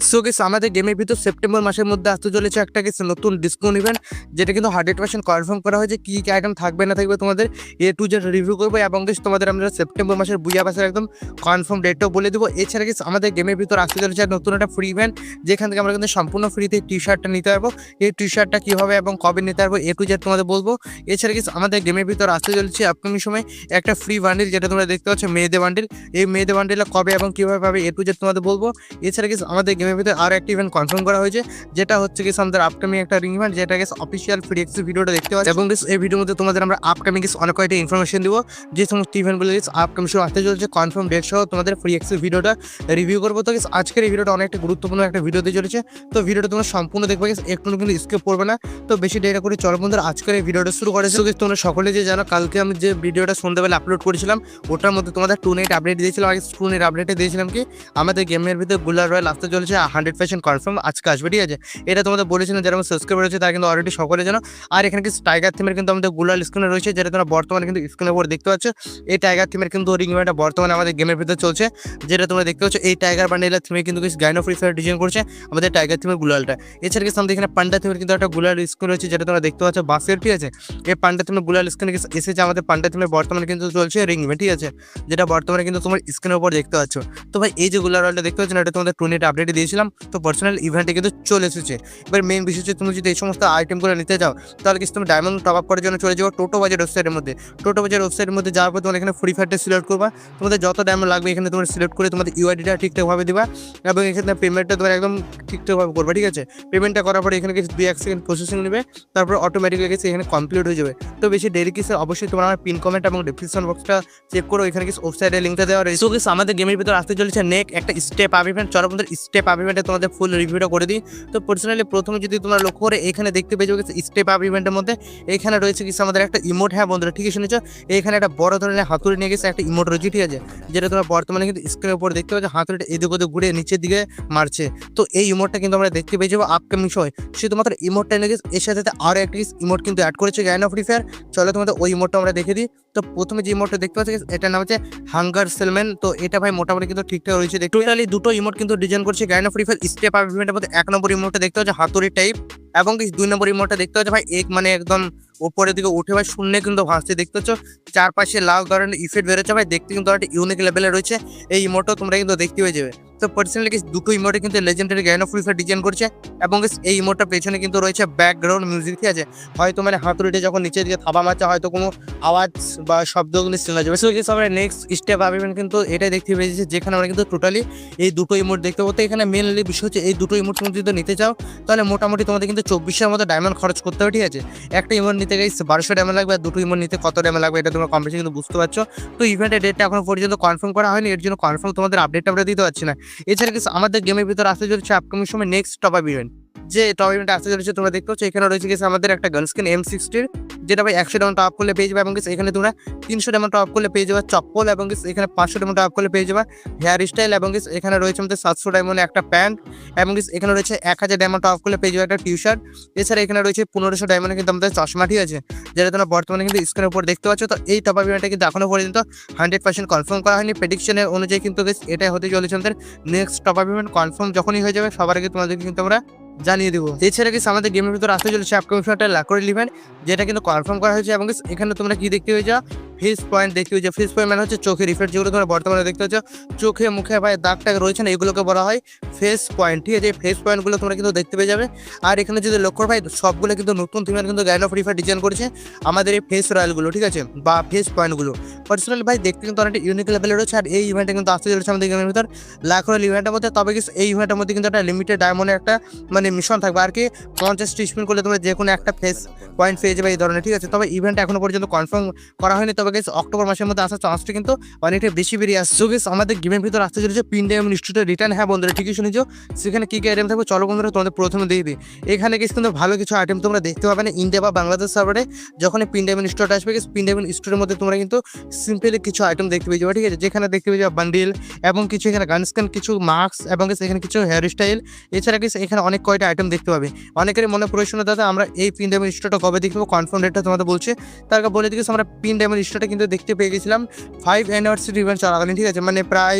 So guess আমাদের গেমের ভিতর সেপ্টেম্বর মাসের মধ্যে আসতে চলেছে একটা কিছু নতুন ডিসকাউন্ট ইভেন্ট যেটা কিন্তু হান্ড্রেড পার্সেন্ট কনফার্ম করা হয়েছে কী কী আইটেম থাকবে না থাকবে তোমাদের এ টু জেড রিভিউ করব। এবং গেস তোমাদের আমরা সেপ্টেম্বর মাসের বুঝা পাশের একদম কনফার্ম ডেটটাও বলে দেবো। এছাড়া গেস আমাদের গেমের ভিতর আসতে চলেছে নতুন একটা ফ্রি ইভেন্ট যেখান থেকে আমরা কিন্তু সম্পূর্ণ ফ্রিতে টি শার্টটা নিতে পারব। এই টি শার্টটা কীভাবে এবং কবে নিতে পারব এ টু জেড তোমাদের বলব। এছাড়া গেস আমাদের গেমের ভিতর আসতে চলেছে আপকামিং সময় একটা ফ্রি বান্ডিল যেটা তোমরা দেখতে পাচ্ছ মেয়েদের বান্ডিল এই মেয়েদের বান্ডিলটা কবে এবং কীভাবে পাবে এ টু জেড তোমাদের বলব। এছাড়া গেস আমাদের গেমের ভিতরে আরও একটা ইভেন্ট কনফার্ম করা হয়েছে যেটা হচ্ছে গেস আমাদের আপকামিং একটা রিং ইভেন্ট যেটা গেস অফিসিয়াল ফ্রি এক্সি ভিডিওটা দেখতে পাচ্ছি। এবং গেস এই ভিডিওর মধ্যে তোমাদের আমরা আপকামিং গেস অনেক কয়েকটা ইনফরমেশন দিব। যে সমস্ত ইভেন্টগুলো গেস আপকামিং শুরু আসতে চলেছে কনফার্ম ডেট সহ তোমাদের ফ্রি এক্সি ভিডিওটা রিভিউ করব। তো গেস আজকের এই ভিডিওটা অনেকটা গুরুত্বপূর্ণ একটা ভিডিও দিয়ে চলেছে। তো ভিডিওটা তোমরা সম্পূর্ণ দেখবে গেস একটু কিন্তু স্কিপ করবে না। তো বেশি দেরি করে চলো বন্ধুরা আজকের এই ভিডিওটা শুরু করেছে guys, তোমরা সকলে যে জানো কালকে আমি যে ভিডিওটা সন্ধ্যাবেলা আপলোড করেছিলাম ওটার মধ্যে তোমাদের টু নাইট আপডেট দিয়েছিলাম। আগে টু নাইট আপডেটে দিয়েছিলাম কি আমাদের গেমের ভিতরে গুলার রয়্যাল আসতে চলেছে। হান্ড্রেড পার্সেন্ট কনফার্ম আজকে আসবে, ঠিক আছে? এটা তোমাদের বলেছিলাম, যারা আমার সাবস্ক্রাইবার রয়েছে, তারা কিন্তু অলরেডি সকলে জানো। আর এখানে কিছু টাইগার থিমের কিন্তু আমাদেরগুলার স্ক্রিনে রয়েছে, যেটা তোমরা বর্তমানে কিন্তু স্ক্রিনের উপর দেখতে পাচ্ছ। এই টাইগার থিমের কিন্তু রিং ইভেন্টটা বর্তমানে আমাদের গেমের ভিতরে চলছে, যেটা তোমরা দেখতে পাচ্ছ, এই টাইগার বান্ডেলের থিমে কিন্তু কিছু গাইনো ফ্রি ফায়ার ডিজাইন করছে আমাদের টাইগার থিমের গুলালটা। এছাড়া কিন্তু এখানে পান্ডা থিমের কিন্তু একটা গুলার স্ক্রিন রয়েছে, যেটা তোমরা দেখতে পাচ্ছ বাসের ঠিক আছে? এই পান্ডা থিমেরগুলার স্ক্রিনে এসেছে আমাদের পান্ডা থিমের বর্তমানে কিন্তু চলছে রিং ইভেন্ট ঠিক আছে? যেটা বর্তমানে কিন্তু তোমার স্ক্রিনের উপর দেখতে পাচ্ছ। তো ভাই, এই যে গুলার রয়্যালটা দেখতে পাচ্ছ না, এটা তোমাদের টু নেট আপডেটে দিয়েছিলাম, তো পার্সোনাল ইভেন্টে কিন্তু চলে এসেছে। এবার মেন বিষয় হচ্ছে তুমি যদি এই সমস্ত আইটেমগুলো নিতে চাও তাহলে কিন্তু তুমি ডায়মন্ড টপ আপ করার জন্য চলে যাব টোটো বাজার ওয়েবসাইটের মধ্যে। টোটো বাজার ওয়েবসাইটের মধ্যে যাওয়ার পর তোমার এখানে ফ্রি ফায়ারটা সিলেক্ট করবা। তোমাদের যত ডায়মন্ড লাগবে এখানে তোমার সিলেক্ট করে তোমাদের ইউআইডিটা ঠিকঠাকভাবে দিবা এবং এখানে পেমেন্টটা তোমার একদম ঠিকঠাকভাবে করবে, ঠিক আছে? পেমেন্টটা করার পরে এখানে কিছু দুই, এক সেকেন্ড প্রসেসিং নেবে, তারপর অটোমেটিক্যালি কিছু এখানে কমপ্লিট হয়ে যাবে। তো বেশি দেরি কিছু অবশ্যই তোমার আমার পিন কমেন্ট এবং ডিসক্রিপশন বক্সটা চেক করো, এখানে কিছু ওয়েবসাইটের লিঙ্কটা দেওয়া রয়েছে। আমাদের গেমের ভিতর আসতে চলেছে নেক একটা স্টেপ আপ ইভেন্ট চলো স্টেপ আপ ইভেন্টে তোমাদের ফুল রিভিউটা করে দিই। তো পার্সোনালি প্রথমে যদি তোমরা লক্ষ্য করে এখানে দেখতে পেয়ে যাবে স্টেপ আপ ইভেন্টের মধ্যে। এখানে রয়েছে কিছু আমাদের একটা ইমোট হ্যাঁ বন্ধুরা, ঠিকই শুনেছ? এখানে একটা বড় ধরনের হাতুড়ি নিয়ে গেছে একটা ইমোট রয়েছে, ঠিক আছে? যেটা তোমরা বর্তমানে কিন্তু স্ক্রিনের উপর দেখতে পাচ্ছ, হাতুড়িটা এদিক ওদিক ঘুরে নিচের দিকে মারছে। তো এই ইমোটটা কিন্তু আমরা দেখতে পেয়ে যাব আপকামিং সময় শুধুমাত্র ইমোটটা নিয়ে গেছে এর সাথে সাথে আরও একটি ইমোট কিন্তু অ্যাড করেছে গায়না ফ্রি ফায়ার চলো তোমাদের ওই ইমোটটা আমরা দেখে দিই। তো প্রথমে যে ইমোটটা দেখতে পাচ্ছি, এটার নাম হচ্ছে হাঙ্গার সেলম্যান তো এটা ভাই মোটামুটি কিন্তু ঠিকঠাক রয়েছে টোটালি দুটো ইমোট কিন্তু ডিজাইন করছে Garena Free Fire step up ইভেন্টের মধ্যে এক নম্বর ইমোটটা দেখতে হচ্ছে হাতুড়ি টাইপ এবং দুই নম্বর ইমোটটা দেখতে হচ্ছে ভাই, এক মানে একদম উপরের দিকে উঠে ভাই, শূন্যে কিন্তু ভাসতে দেখতে পাচ্ছ। চারপাশে লাল ধরনের ইফেক্ট বেরোচ্ছে ভাই, দেখতে কিন্তু একটা ইউনিক লেভেলে রয়েছে। এই ইমোটও তোমরা কিন্তু দেখতে পেয়ে যাবে। তো পার্সোনালি দুটো ইমোটে কিন্তু legendary Garena Free Fire design করছে এবং এই ইমোটটার পেছনে কিন্তু রয়েছে ব্যাকগ্রাউন্ড মিউজিক ঠিক আছে? হয়তো মানে হাতুড়িটা যখন নিচের দিকে থাবা মারছে, হয়তো কোনো আওয়াজ বা শব্দ কিন্তু শোনা যাবে। সো আমরা নেক্সট স্টেপ আবেন কিন্তু এটাই দেখতে পেয়েছি যেখানে আমরা কিন্তু টোটালি এই দুটো ইমোট দেখতে পাবো। তো এখানে মেনলি বিষয় হচ্ছে এই দুটো ইমোট তুমি যদি নিতে চাও, তাহলে মোটামুটি তোমাদের কিন্তু চব্বিশের মতো ডায়মন্ড খরচ করতে হবে, ঠিক আছে? একটা ইমোট নিতে গেলে বারোশো ডায়মন্ড লাগবে আর দুটো ইমোট নিতে কত ডায়মন্ড লাগবে এটা তোমরা কম্পিটিশন কিন্তু বুঝতে পারছ। তো ইভেন্টের ডেটটা এখনও পর্যন্ত কনফার্ম করা হয়নি, এর জন্য কনফার্ম তোমাদের আপডেটটা আমরা দিতে পারছি না। এছাড়া কিছু আমাদের গেমের ভিতরে আসতে চলেছে আপকামিং সময় নেক্সট টপ আপ ইভেন্ট যে টপ ইভেন্ট আসতে চলেছে, তোমরা দেখতে পাচ্ছ, এখানে রয়েছে গেছে আমাদের একটা গানস্কিন এম সিক্সটির যেটা ভাই একশো ডায়মন্ড টপ করলে পেয়ে যাবে এবং এখানে তোমরা তিনশো ডায়মন্ড টপ করলে পেয়ে যাবে, চপ্পল এবং এখানে পাঁচশো ডায়মন্ড টপ করলে পেয়ে যাবে হেয়ার স্টাইল এবং এখানে রয়েছে আমাদের সাতশো ডায়মন্ডে একটা প্যান্ট এবং এখানে রয়েছে এক হাজার ডায়মন্ড টপ করলে পেয়ে যাবে একটা টি শার্ট এছাড়া এখানে রয়েছে পনেরোশো ডায়মন্ডে কিন্তু আমাদের চশমাটি আছে, যেটা তোমরা বর্তমানে কিন্তু স্ক্রিনের উপর দেখতে পাচ্ছ, তো এই টপ আপ ইভেন্টটা কিন্তু এখনও পর্যন্ত হান্ড্রেড পার্সেন্ট কনফার্ম করা হয়নি প্রেডিকশনের অনুযায়ী কিন্তু এটাই হতে চলেছে আমাদের next top up event confirm যখনই হয়ে যাবে, সবার আগে তোমাদেরকে কিন্তু আমরা জানিয়ে দেবো। এছাড়া কিছু আমাদের গেমের ভিতরে আসতে চলেছে আপকামিং একটা লাকড়ি ইভেন্ট যেটা কিন্তু কনফার্ম করা হয়েছে এবং এখানে তোমরা কি দেখতে হয়ে যাও ফেস পয়েন্ট দেখতে হয়েছে ফেস পয়েন্ট মানে হচ্ছে চোখের ইফেক্ট যেগুলো তোমরা বর্তমানে দেখতে পাচ্ছ। চোখে, মুখে ভাই দাগ টাগ রয়েছে না, এগুলোকে বলা হয় ফেস পয়েন্ট ঠিক আছে? এই ফেস পয়েন্টগুলো তোমরা কিন্তু দেখতে পেয়ে যাবে। আর এখানে যদি লক্ষ্য ভাই, সবগুলো কিন্তু নতুন থিমের কিন্তু গাইড অফ রিফার ডিজাইন করেছে আমাদের এই ফেস রয়্যালগুলো ঠিক আছে? বা ফেস পয়েন্টগুলো পার্সোনালি ভাই, দেখতে কিন্তু অনেকটা ইউনিক লেভেলের রয়েছে আর এই ইভেন্টে কিন্তু আসতে চলেছে আমাদের গেমের ভিতর। লাখ রয়্যাল ইভেন্টের মধ্যে, তবে কি এই ইভেন্টের মধ্যে কিন্তু একটা লিমিটেড ডায়মন্ডের একটা মানে মিশন থাকবে। আর কি পঞ্চাশটি স্পিন করলে তোমরা যে কোনো একটা ফেস পয়েন্ট পেয়ে যাবে এই ধরনের, ঠিক আছে? তবে ইভেন্ট এখনও পর্যন্ত কনফার্ম করা হয়নি, তবে গেছে অক্টোবর মাসের মধ্যে আসার চান্সটা কিন্তু অনেকটা বেশি বেরিয়ে আসছে। গেস আমাদের গেমের ভিতরে আসতে চলেছে পিন ডায়ম ইনস্টিটিউটের রিটার্ন হ্যাঁ বন্ধুরা, ঠিকই শুনেছো? সেখানে কী কী আইটেম থাকবে? চলো বন্ধুরা, তোমাদের প্রথমে দিয়ে দিই। এখানে গেছে কিন্তু ভালো কিছু আইটেম তোমরা দেখতে পাবে না ইন্ডিয়া বা বাংলাদেশ সার্ভারে যখন পিন ডায়মন্ড স্টোর আসবে গেস পিন ডায়মন্ড স্টোরের মধ্যে তোমরা কিন্তু সিম্পলি কিছু আইটেম দেখতে পেয়ে যাবে, ঠিক আছে? যেখানে দেখতে পেয়ে যাবে বান্ডিল এবং কিছু এখানে গান স্ক্যান কিছু মাস্ক এবং গেছে এখানে কিছু হেয়ার স্টাইল এছাড়া গেছে এখানে অনেক কয়টা আইটেম দেখতে পাবে? অনেকেরই মনে প্রশ্ন দাদা, আমরা এই পিন ডায়মন্ড স্টোরটা কবে দেখব? কনফার্ম ডেটটা তোমাদের বলছে। তার বলে দিয়েছি আমরা পিন ডায়মন্ড স্টোরটা কিন্তু দেখতে পেয়ে গেছিলাম ফাইভ অ্যানিভার্সারি ইভেন্ট চলাকালীন ঠিক আছে? মানে প্রায়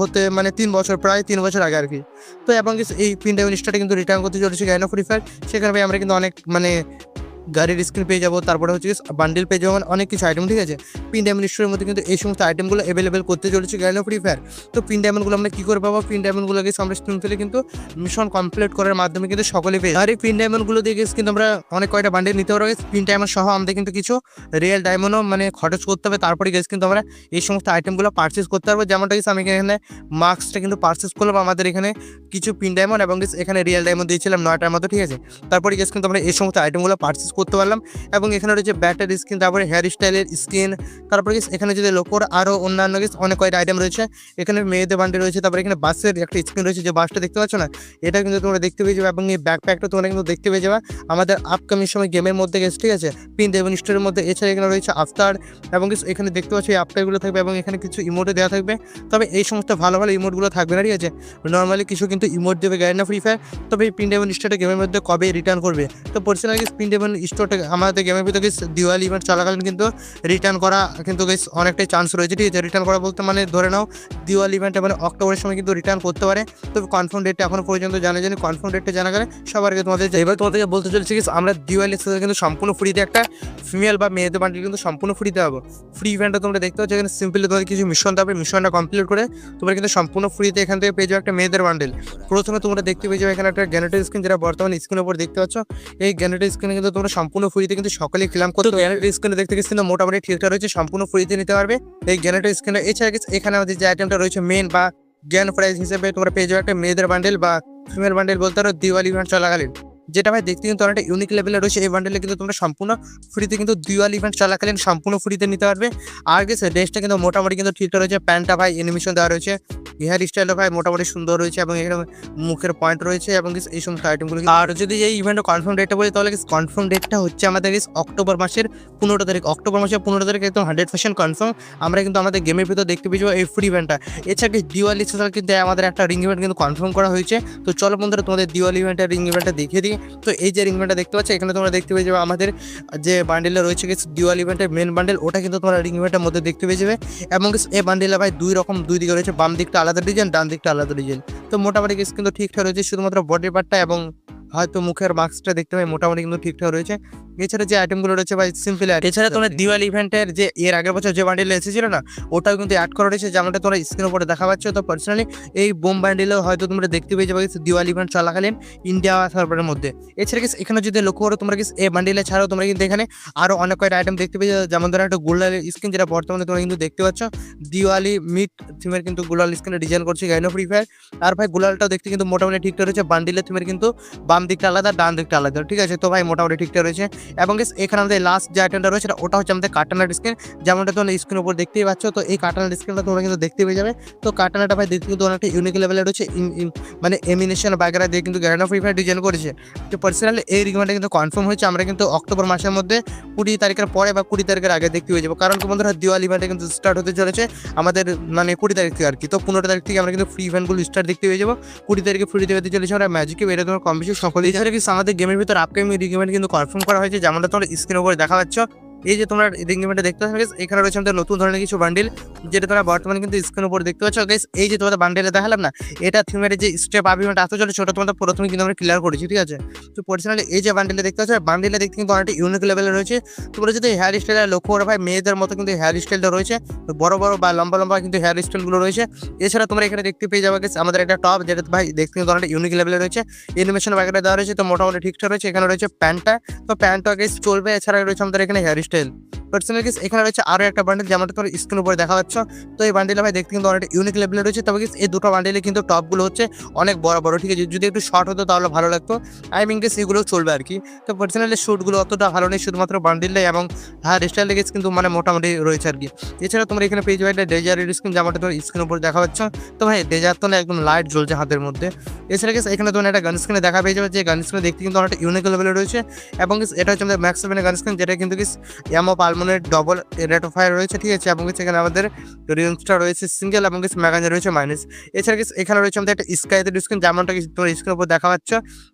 হতে মানে তিন বছর, প্রায় তিন বছর আগে আর কি। তো এবং এই পিন ডায়মন্ড স্টোরটা কিন্তু রিটার্ন করতে চলেছে গাইনো ফ্রি ফায়ার সেখানে আমরা কিন্তু অনেক মানে গাড়ির স্ক্রিন পেয়ে যাব, তারপরে হচ্ছে বান্ডেল পেয়ে যাব মানে অনেক কিছু আইটেম ঠিক আছে? পিন ডায়মন্ড স্টোরের মধ্যে কিন্তু এই সমস্ত আইটেমগুলো অ্যাভেলেবেল করতে চলেছে গাইনো ফ্রি ফায়ার তো পিন ডায়মন্ডগুলো আমরা কী করে পাবো? পিন ডায়মন্ডগুলো গেছে আমরা স্ক্রিন ফেলে কিন্তু মিশন কমপ্লিট করার মাধ্যমে কিন্তু সকলে পেয়ে আর এই পিন ডায়মন্ডগুলো দিয়ে গেছে কিন্তু আমরা অনেক কয়টা বান্ডেল নিতে পারব? পিন ডায়মন্ড সহ আমাদের কিন্তু কিছু রিয়েল ডায়মন্ডও মানে খরচ করতে হবে। তারপরে গেছে কিন্তু আমরা এই সমস্ত আইটেমগুলো পারচেস করতে পারব। যেমনটা গেছে আমি এখানে মাস্কটা কিন্তু পারচেস করলাম। আমাদের এখানে কিছু পিন ডায়মন্ড এবং এখানে রিয়েল ডায়মন্ড দিয়েছিলাম নয়টার মতো, ঠিক আছে? তারপরে গেছে কিন্তু আমরা এই সমস্ত আইটেমগুলো পারচেস করতে পারলাম এবং এখানে রয়েছে ব্যাটারি স্কিন তারপরে হেয়ার স্টাইলের স্কিন তারপরে এখানে যদি লোকর আরও অন্যান্য গেছে অনেক কয়েকটা আইটেম রয়েছে। এখানে মেয়েদের বান্ডে রয়েছে, তারপরে এখানে বাসের একটা স্ক্রিন রয়েছে, যে বাসটা দেখতে পাচ্ছ না? এটা কিন্তু তোমরা দেখতে পেয়ে যাবে এবং এই ব্যাকপ্যাকটা তোমরা কিন্তু দেখতে পেয়ে যাবে। আমাদের আপকামিং সময় গেমের মধ্যে গেছে ঠিক আছে? পিন দেবন স্টোরের মধ্যে এছাড়া এখানে রয়েছে আফতার এবং কিছু এখানে দেখতে পাচ্ছ এই আফতারগুলো থাকবে এবং এখানে কিছু ইমোটে দেওয়া থাকবে। তবে এই সমস্ত ভালো ভালো ইমোটগুলো থাকবে না, ঠিক আছে? নর্মালি কিছু কিন্তু ইমোট দেবে গাড়ি না ফ্রি ফায়ার তবে এই পিন ডেভন স্টোরটা গেমের মধ্যে কবে রিটার্ন করবে? তো পার্সোনালি পিন ডেভন স্টোরটা আমাদের গেমের ভিতরে গেছে দিওয়ালি ইভেন্ট চলাকালীন কিন্তু রিটার্ন করা কিন্তু বেশ অনেকটাই চান্স রয়েছে, ঠিক আছে? রিটার্ন করা বলতে মানে ধরে নাও, দিওয়ালি ইভেন্টে মানে অক্টোবরের সময় কিন্তু রিটার্ন করতে পারে। তবে কনফার্ম ডেটটা এখনও পর্যন্ত জানা যায়নি। কনফার্ম ডেটটা জানা গেলে সবার আগে তোমাদের এবার তোমাদেরকে বলতে চলেছি কি আমরা দিওয়ালি সেল কিন্তু সম্পূর্ণ ফ্রিতে একটা ফিমেল বা মেয়েদের বান্ডিল কিন্তু সম্পূর্ণ ফ্রিতে পাবো। ফ্রি ইভেন্টটা তোমরা দেখতে পাচ্ছ এখানে সিম্পলি তোমাদের কিছু মিশন দেবে মিশনটা কমপ্লিট করে তোমরা কিন্তু সম্পূর্ণ ফ্রিতে এখান থেকে পেয়ে যাবে একটা মেয়েদের বান্ডেল প্রথমে তোমরা দেখতে পেয়ে যাবে এখানে একটা গ্যানেটের স্ক্রিন যেটা বর্তমানে স্ক্রিনের উপর দেখতে পাচ্ছ। এই গ্যানেটের স্ক্রিনে কিন্তু তোমরা সম্পূর্ণ ফ্রিতে কিন্তু সকলেই ক্লাম করতে জেনারেটর স্ক্রিনে দেখতে গেছি কিন্তু মোটামুটি ঠিকঠাক রয়েছে সম্পূর্ণ ফ্রিতে নিতে পারবে। এই জেনারেটর স্ক্রিনে এছাড়া এখানে আমাদের যে আইটেমটা রয়েছে মেন বা জ্ঞান প্রাইজ হিসেবে তোমরা পেয়ে যাবে একটা মেয়েদের বান্ডেল বা ফিমেল বান্ডেল বলতে পারো দিওয়ালি ইভেন্ট চলাকালীন। যেটা ভাই দেখতে কিন্তু অনেকটা ইউনিক লেভেলে রয়েছে। এই বান্ডেলে কিন্তু তোমরা সম্পূর্ণ ফ্রিতে কিন্তু দিওয়াল ইভেন্ট চলাকালীন সম্পূর্ণ ফ্রিতে নিতে পারবে। আর গেছে ড্রেসটা কিন্তু মোটামুটি কিন্তু ঠিকঠাক রয়েছে। প্যান্টটা ভাই অ্যানিমেশন দেওয়া রয়েছে। হেয়ার স্টাইলও ভাই মোটামুটি সুন্দর রয়েছে এবং এখানে মুখের পয়েন্ট রয়েছে এবং এই সমস্ত আইটেমগুলো আর যদি এই ইভেন্টের কনফার্ম ডেটটা বলি, তাহলে কনফার্ম ডেটটা হচ্ছে আমাদের অক্টোবর মাসের পনেরো তারিখ। অক্টোবর মাসের পনেরো তারিখ একদম হান্ড্রেড পার্সেন্ট কনফার্ম আমরা কিন্তু আমাদের গেমের ভিতর দেখতে পেয়েছি এই ফ্রি ইভেন্টটা এছাড়া দিওয়ালি স্পেশাল কিন্তু আমাদের একটা রিং ইভেন্ট কিন্তু কনফার্ম করা হয়েছে। তো চলো বন্ধুরা তোমাদের দিওয়ালি ইভেন্টের রিং ইভেন্টটা দেখিয়ে দিই। তো এই যে রিং ইভেন্টটা দেখতে পাচ্ছ, এখানে তোমরা দেখতে পেয়ে যাবে আমাদের যে বান্ডেলটা রয়েছে কিছু ডিওয়াল ইভেন্টের মেন বান্ডেল ওটা কিন্তু তোমরা রিং ইভেন্টের মধ্যে দেখতে পেয়ে যাবে। এবং এই বান্ডেলে ভাই দুই রকম, দুই দিকে রয়েছে, বাম দিকটা আলাদা ডিজাইন ডান দিকটা আলাদা ডিজাইন তো মোটামুটি কিন্তু ঠিকঠাক রয়েছে, শুধুমাত্র বডি পার্টটা এবং হয়তো মুখের মাস্কটা দেখতে পাই, মোটামুটি কিন্তু ঠিকঠাক রয়েছে। এছাড়া যে আইটেমগুলো রয়েছে ভাই সিম্পল এছাড়া তোমরা দিওয়ালি ইভেন্টের যে এর আগের বছর যে বান্ডিল এসেছিল না, ওটাও কিন্তু অ্যাড করা রয়েছে, যেমনটা তোমরা স্ক্রিনের উপরে দেখা পাচ্ছ। তো পার্সোনালি এই বোম বান্ডেলেও হয়তো তোমরা দেখতে পেয়ে যাবে কিছু দিওয়ালি ইভেন্ট চলাকালীন ইন্ডিয়া সার্ভারের মধ্যে। এছাড়া কিছু এখানে যদি লক্ষ্য করো তোমরা কিছু এই বান্ডেলে ছাড়াও তোমরা কিন্তু এখানে আরও অনেক কয়েকটা আইটেম দেখতে পেয়ে যাবে। যেমন ধরো একটা গোল্ডাল স্ক্রিন যেটা বর্তমানে তোমরা কিন্তু দেখতে পাচ্ছ। দিওয়ালি মিট থিমের কিন্তু গোলাল স্ক্রিনে ডিজাইন করছে গাইনো ফ্রি ফায়ার আর ভাই গোলালটাও দেখতে কিন্তু মোটামুটি ঠিকঠাক রয়েছে। বান্ডিলের থিমের কিন্তু বাম দিকটা আলাদা, ডান দিকটা আলাদা, ঠিক আছে? তো ভাই, মোটামুটি ঠিকঠাক রয়েছে। এবং এখানে আমাদের লাস্ট যে আইটেমটা রয়েছে ওটা হচ্ছে আমাদের কাটানার স্ক্রিন যেমনটা তোমরা স্ক্রিনের উপর দেখতেই পাচ্ছ, তো এই কাটানার স্ক্রিনটা তোমরা কিন্তু দেখতে পেয়ে যাবে। তো কাটানাটা ভাই, দেখতে কিন্তু অনেকটা ইউনিক লেভেলের রয়েছে। মানে এমিনেশন বাগেরা দিয়ে কিন্তু গ্যারানা ফ্রি ফায়ার ডিজাইন করেছে। তো পার্সোনালি এই রিকমেন্টটা কিন্তু কনফার্ম হয়েছে। আমরা কিন্তু অক্টোবর মাসের মধ্যে কুড়ি তারিখের পরে বা কুড়ি তারিখের আগে দেখতে পেয়ে যাব। কারণ বন্ধুরা দিওয়ালি ইভেন্টে কিন্তু স্টার্ট হতে চলেছে। আমাদের মানে কুড়ি তারিখ থেকে আর কি। তো পনেরো তারিখ থেকে আমরা কিন্তু ফ্রি ইভেন্টগুলো স্টার্ট দেখতে পেয়ে যাব। কুড়ি তারিখে ফ্রি দেখতে চলেছে আমরা ম্যাজিকে তোমার কম বেশি সকলেই এছাড়া কিন্তু আমাদের গেমের ভিতর আপকামিং রিকমেন্ট কিন্তু কনফার্ম করা হয়েছে, যেমনটা তোমরা স্ক্রিনের উপরে দেখা পাচ্ছ। এই যে তোমরা রিঙ্গিমেন্টে দেখতে পাচ্ছ guys, এখানে রয়েছে আমাদের নতুন ধরনের কিছু বান্ডিল যেটা তোমরা বর্তমানে কিন্তু স্ক্রিনের উপর দেখতে পাচ্ছ গাইস এই যে তোমাদের বান্ডেলে দেখালাম না এটা থিমের যে স্টেপ আবিমেন্ট আসতে চলে ছোটো তোমাদের প্রথমে কিন্তু আমরা ক্লিয়ার করেছি ঠিক আছে? তো পার্সোনালি এই যে বান্ডেলে দেখতে পাচ্ছ বান্ডেলে দেখতে কিন্তু অনেকটা ইউনিক লেভেলে রয়েছে। তোমরা যদি হেয়ার স্টাইলে লক্ষ্য করে ভাই মেয়েদের মতো কিন্তু হেয়ার স্টাইলটা রয়েছে বড় বড় বা লম্বা লম্বা কিন্তু হেয়ার স্টাইলগুলো রয়েছে। এছাড়া তোমরা এখানে দেখতে পেয়ে যাবে guys, আমাদের একটা টপ যেটা ভাই দেখতে কিন্তু অনেকটা ইউনিক লেভেলে রয়েছে। এনিমেশন বাগেরা দেওয়া রয়েছে তো মোটামুটি ঠিকঠাক রয়েছে। এখানে রয়েছে প্যান্টটা তো প্যান্টটা গেস চলবে এছাড়া রয়েছে আমাদের এখানে hair style hotel personal case এখানে রয়েছে আরও একটা বান্ডেল যেমনটা তোমার স্ক্রিন উপরে দেখা পাচ্ছ। তো এই বান্ডেলে ভাই দেখতে কিন্তু অনেকটা ইউনিক লেভেলে রয়েছে। তবে guys, এই দুটো বান্ডেলে কিন্তু টপগুলো হচ্ছে অনেক বড় বড় ঠিক আছে? যদি একটু শর্ট হতো তাহলে ভালো লাগতো। আই মিন গেস এগুলো চলবে আর কি। তো পার্সোনালি শ্যুটগুলো অতটা ভালো নেই শুধুমাত্র বান্ডেলে এবং হ্যাঁ স্টাইল গেস কিন্তু মানে মোটামুটি রয়েছে আর কি। এছাড়া তোমরা এখানে পেয়ে যাবে একটা ডেজারের স্ক্রিন যেমনটা তোমার স্ক্রিন উপর দেখা পাচ্ছ। তো ভাই ডেজার তো না একদম লাইট জ্বলছে হাতের মধ্যে। এছাড়া গেস এখানে তোমার একটা গান স্ক্রিনে দেখা পেয়ে যাবে যে গান স্ক্রিনে দেখতে কিন্তু অনেকটা ইউনিক লেভেলে রয়েছে। এবং এটা হচ্ছে আমাদের ম্যাক্স সেভেনের গান স্ক্রিন যেটা কিন্তু গেস এমও পাল permanent double rate of fire রয়েছে, ঠিক আছে? এবং হচ্ছে এখানে আমাদের রিংসটা রয়েছে সিঙ্গেল এবং কিছু ম্যাগাজিন রয়েছে মাইনাস এছাড়া কিছু এখানে রয়েছে আমাদের একটা স্কাইতে ডিসকাউন্ট যেমনটা কিছু তোমার স্ক্রিনের উপর দেখা পাচ্ছ,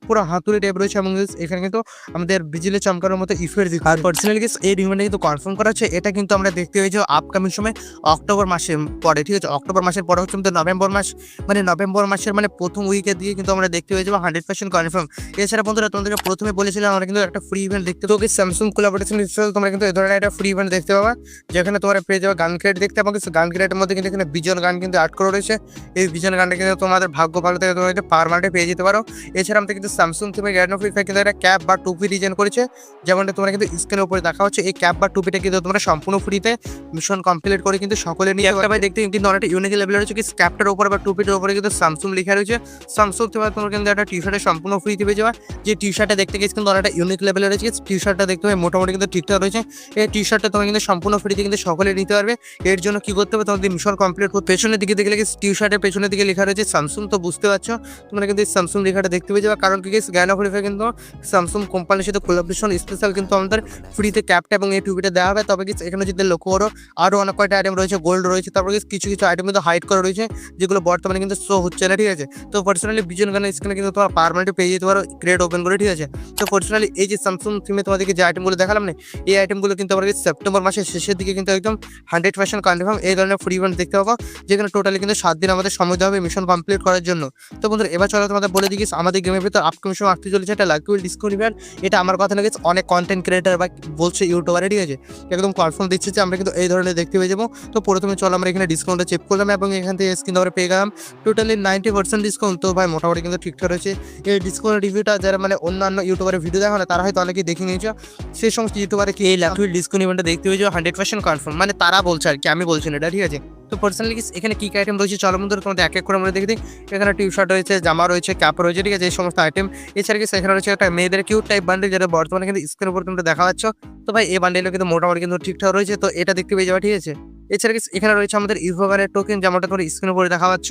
পুরো হাতুড়ি টাইপ রয়েছে এবং এখানে কিন্তু আমাদের বিজলি চমকানোর মতো দিচ্ছে। আর পার্সোনালি কিছু এই রিমান্ডে কিন্তু কনফার্ম করা হচ্ছে, এটা কিন্তু আমরা দেখতে পেয়েছি আপকামিং সময় অক্টোবর মাসের পরে, ঠিক আছে? অক্টোবর মাসের পরে হচ্ছে আমাদের নভেম্বর মাস মানে নভেম্বর মাসের মানে প্রথম উইকে দিয়ে কিন্তু আমরা দেখতে পেয়ে হান্ড্রেড পার্সেন্ট কনফার্ম এছাড়া বন্ধুরা, তোমাদেরকে প্রথমে বলেছিলাম, আমরা কিন্তু একটা ফ্রি ইভেন্ট দেখতে তো স্যামসুং কোলাবোরেশন তোমরা কিন্তু এই ধরনের ফ্রি ইভেন্ট দেখতে পাবা। যেখানে তোমরা পেয়ে যাবে গান ক্রেড দেখতে। এবং কিছু গান ক্রেডের মধ্যে কিন্তু এখানে বিজন গান কিন্তু অ্যাড করা রয়েছে। এই বিজন গানটা কিন্তু তোমাদের ভাগ্য ভালো থেকে তোমরা কিন্তু পার মার্টে পেয়ে যেতে পারো। এছাড়া আমাদের কিন্তু স্যামসুং থেকে গ্যান্ড ফ্রি কিন্তু একটা ক্যাপ বা টুপি ডিজাইন করেছে। যেমনটা তোমরা কিন্তু স্ক্রিনের উপরে দেখা হচ্ছে। এই ক্যাপ বা টুপিটা কিন্তু তোমরা সম্পূর্ণ ফ্রিতে মিশন কমপ্লিট করে কিন্তু সকলে নিয়ে একটা ভাই দেখতে কিন্তু অনেকটা ইউনিক লেভেল রয়েছে কি? ক্যাপটার উপরে বা টুপিটার উপরে কিন্তু স্যামসুং লেখা রয়েছে। স্যামসুং থেকে তোমরা কিন্তু একটা টি শার্টের সম্পূর্ণ ফ্রিতে পেয়ে যাবে। যে টি শার্টটা দেখতে গেছে কিন্তু অনেকটা ইউনিক লেভেলের রয়েছে টি শার্টটা দেখতে হবে মোটামুটি কিন্তু ঠিকঠাক রয়েছে। এই টি শার্টটা তোমরা কিন্তু সম্পূর্ণ ফ্রিতে কিন্তু সকলে নিতে পারবে। এর জন্য কি করতে হবে? তোমাদের মিশন কমপ্লিট করতে পেছনের দিকে দেখলে টি শার্টের পেছনের দিকে লেখা রয়েছে স্যামসুং তো বুঝতে পারছ? তোমরা কিন্তু স্যামসুং লেখাটা দেখতে পেয়ে যাবে। কারণ কি জ্ঞান অফ কিন্তু স্যামসুং কোম্পানির সাথে কোলাবরেশন স্পেশাল কিন্তু আমাদের ফ্রিতে ক্যাপটা এবং এই টুপিটা দেওয়া হবে। তবে কি এখানে যদি লক্ষ্য করো আরও অনেক কয়টা আইটেম রয়েছে গোল্ড রয়েছে, তারপর কিছু কিছু আইটেম কিন্তু হাইড করা রয়েছে, যেগুলো বর্তমানে কিন্তু শো হচ্ছে না, ঠিক আছে? তো পার্সোনালি বিজন গানের স্ক্রিনে কিন্তু তোমার পারমানেন্ট পেয়ে যেতে পারো ক্রিয়েট ওপেন করে, ঠিক আছে? তো পার্সোনালি এই যে স্যামসুং থিমে তোমাদেরকে যে আইটেমগুলো দেখালাম না, এই আইটেমগুলো কিন্তু আমাদের সেপ্টেম্বর মাসের শেষের দিকে কিন্তু একদম হান্ড্রেড পার্সেন্ট কনফার্ম এই ধরনের ফ্রি ইভেন্ট দেখতে পাবো, যেখানে টোটালি কিন্তু সাত দিন আমাদের সময় দেওয়া হবে মিশন কমপ্লিট করার জন্য। তো বন্ধুরা, এবার চলো তোমাদের বলে দিই আমাদের গেমের ভিতর আপকামিং সময় আসতে চলেছে একটা লাকি ডিসকাউন্ট ইভেন্ট এটা আমার কথা লেগেছে অনেক কন্টেন্ট ক্রিয়েটার বা বলছে ইউটিউবারে ঠিক আছে একদম কনফার্ম দিচ্ছে যে আমরা কিন্তু এই ধরনের দেখতে পেয়ে যাব। তো প্রথমে চলো আমরা এখানে ডিসকাউন্টটা চেক করলাম এবং এখান থেকে কিন্তু আমরা পেয়ে গেলাম টোটালি নাইনটি পার্সেন্ট ডিসকাউন্ট তো ভাই, মোটামুটি কিন্তু ঠিকঠাক রয়েছে। এই ডিসকাউন্ট রিভিউটা যারা মানে অন্যান্য ইউটিউবারের ভিডিও দেখো না, তারা হয়তো অনেকেই দেখে নিয়েছো। সেই সমস্ত ইউটিউবারে কি এই লাকি ডিসকাউন্ট ইভেন্টটা দেখতে পেয়েছ হান্ড্রেড পার্সেন্ট কনফার্ম মানে তারা বলছে আর কি, আমি বলছি না, এটা ঠিক আছে? তো পার্সোনালি এখানে কী কী আইটেম রয়েছে? চলো বন্ধুরা, তোমাদের এক এক করে আমরা দেখে দিই। এখানে টি শার্ট রয়েছে, জামা রয়েছে ক্যাপ রয়েছে, ঠিক আছে? এই সমস্ত আইটেম এছাড়া কি সেখানে রয়েছে একটা মেয়েদের কিউট টাইপ বান্ডেল যেটা বর্তমানে কিন্তু স্ক্রিনের উপর তোমরা দেখা পাচ্ছ তো ভাই, এই বান্ডেলও কিন্তু মোটামুটি কিন্তু ঠিকঠাক রয়েছে, তো এটা দেখতে পেয়ে যাওয়া ঠিক আছে? এছাড়া এখানে রয়েছে আমাদের ইভোগানের টোকেন যেমনটা তোমরা স্ক্রিনের উপরে দেখা পাচ্ছ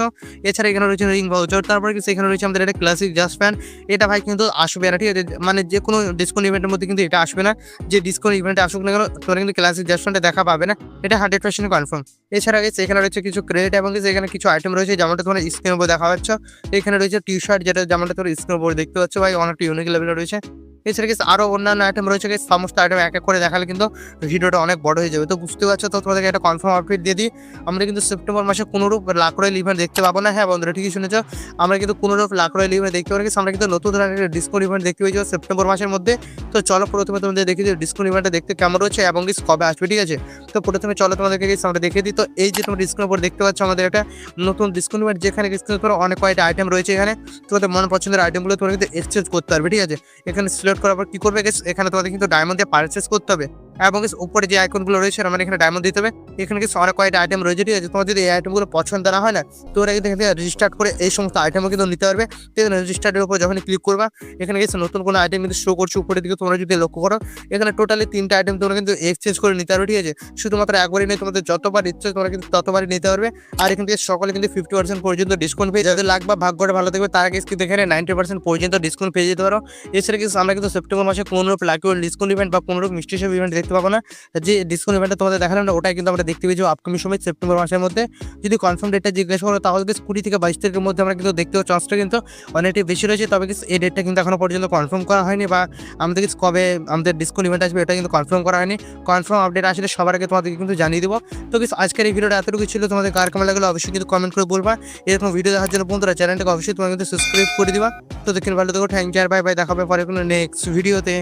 এছাড়া এখানে রয়েছে রিং ভাউচার তারপরে কিছু এখানে রয়েছে আমাদের একটা ক্লাসিক জাস্ট ফ্যান এটা ভাই কিন্তু আসবে না, ঠিক আছে? মানে যে কোনো ডিসকাউন্ট ইভেন্টের মধ্যে কিন্তু এটা আসবে না। যে ডিসকাউন্ট ইভেন্টে আসুক না কেন, তোমরা কিন্তু ক্লাসিক জাস্ট ফ্যানটা দেখা পাবে না। এটা হান্ড্রেড পার্সেন্ট কনফার্ম এছাড়া গেছে এখানে রয়েছে কিছু ক্রেডিট এবং এখানে কিছু আইটেম রয়েছে, যেমনটা তোমার স্ক্রিনের উপর দেখা পাচ্ছ এখানে রয়েছে টি শার্ট যেটা, যেমনটা তোমরা স্ক্রিনের উপর দেখতে পাচ্ছ, ভাই, অনেকটা ইউনিক লেভেলে রয়েছে। এছাড়া কিছু আরও অন্যান্য আইটেম রয়েছে কিছু সমস্ত আইটেম এক এক করে দেখালে কিন্তু ভিডিওটা অনেক বড় হয়ে যাবে। তো বুঝতে পারছ, তো তোমাদেরকে একটা কনফার্ম আপডেট দিয়ে দিই। আমরা কিন্তু সেপ্টেম্বর মাসে কোনোরূপ রয়েল ইভেন্ট দেখতে পাবো না। হ্যাঁ বন্ধুরা, ঠিকই শুনেছ। আমরা কিন্তু কোনোরূপ রয়েল ইভেন্ট দেখতে পারি আমরা কিন্তু নতুন ধরনের ডিসকাউন্ট ইভেন্ট দেখতে পেয়েছি সেপ্টেম্বর মাসের মধ্যে। তো চলো প্রথমে তোমাদের দেখি যে ডিসকাউন্ট ইভেন্টটা দেখতে কেমন রয়েছে এবং কিছু কবে আসবে, ঠিক আছে? তো প্রথমে চলো তোমাদেরকে কিছু আমরা দেখে দিই। তো এই যে তোমরা ডিসকাউন্ট উপর দেখতে পাচ্ছ আমাদের একটা নতুন ডিসকাউন্ট ইভেন্ট যেখানে ডিসকাউন্ট করে অনেক কয়েকটা আইটেম রয়েছে এখানে। তোমাদের মন পছন্দের আইটেমগুলো তোমরা কিন্তু এক্সচেঞ্জ করতে পারবে, ঠিক আছে? এখানে সিলেক্ট করার পর কী করবে? এখানে তোমাদের কিন্তু ডায়মন্ড দিয়ে পারচেস করতে হবে এবং উপরে যে আইকনগুলো রয়েছে মানে এখানে ডায়মন্ড দিতে হবে। এখানে কিছু অনেক কয়েকটা আইটেম রয়েছে, ঠিক আছে? তোমার যদি এই আইটেমগুলো পছন্দ না হয় না তোমরা কিন্তু এখানে রেজিস্টার করে এই সমস্ত আইটেমও কিন্তু নিতে পারবে। এখানে রেজিস্টারের উপর যখন ক্লিক করবা, এখানে কিছু নতুন কোনো আইটেম কিন্তু শো করছে উপরের দিকে, তোমরা যদি লক্ষ্য করো, এখানে টোটালি তিনটা আইটেম তোমরা কিন্তু এক্সচেঞ্জ করে নিতে পারবে, ঠিক আছে? শুধুমাত্র একবারই নেই তোমাদের যতবার ইচ্ছে তোমরা কিন্তু ততবারই নিতে পারবে। আর এখান থেকে সকলে কিন্তু ফিফটি পার্সেন্ট পর্যন্ত ডিসকাউন্ট পেয়ে যাদের লাগবা, ভাগ্যটা ভালো থাকবে, তারা কিন্তু এখানে নাইনটি পার্সেন্ট পর্যন্ত ডিসকাউন্ট পেয়ে যেতে পারো। এছাড়া কিন্তু আমরা কিন্তু সেপ্টেম্বর মাসে কোনো কোনোরূপ লাকি ডিসকাউন্ট ইভেন্ট বা কোনোরূপ মিষ্টি সব ইভেন্ট পাবো না। যে ডিসকাউন্ট ইভেন্টটা তোমাদের দেখালাম না, ওটাই কিন্তু আমরা দেখতে পেয়েছি আপকামিং সময় সেপ্টেম্বর মাসের মধ্যে। যদি কনফার্ম ডেটটা জিজ্ঞেস করো, তাহলে কিন্তু কুড়ি থেকে বাইশ তারিখের মধ্যে আমরা কিন্তু দেখতে চান্সটা কিন্তু অনেকটাই বেশি রয়েছে, তবে কিন্তু এই ডেটটা কিন্তু এখনও পর্যন্ত কনফার্ম করা হয়নি বা আমাদের কিছু কবে আমাদের ডিসকাউন্ট ইভেন্ট আসবে এটা কিন্তু কনফার্ম করা হয়নি। কনফার্ম আপডেট আসলে সবার আগে তোমাদেরকে কিন্তু জানিয়ে দেবো। তো কিছু আজকের এই ভিডিওটা এতটুকু ছিল। তোমাদের কার কেমন লাগল অবশ্যই কিন্তু কমেন্ট করে বলবা। এরকম ভিডিও দেখার জন্য বন্ধুরা চ্যানেলটাকে অবশ্যই তোমাকে কিন্তু সাবস্ক্রাইব করে দিবা। তো দেখুন, ভালো থেকো থ্যাংক ইউ আর বাই বাই দেখাবে পরে কোনো নেক্সট ভিডিওতে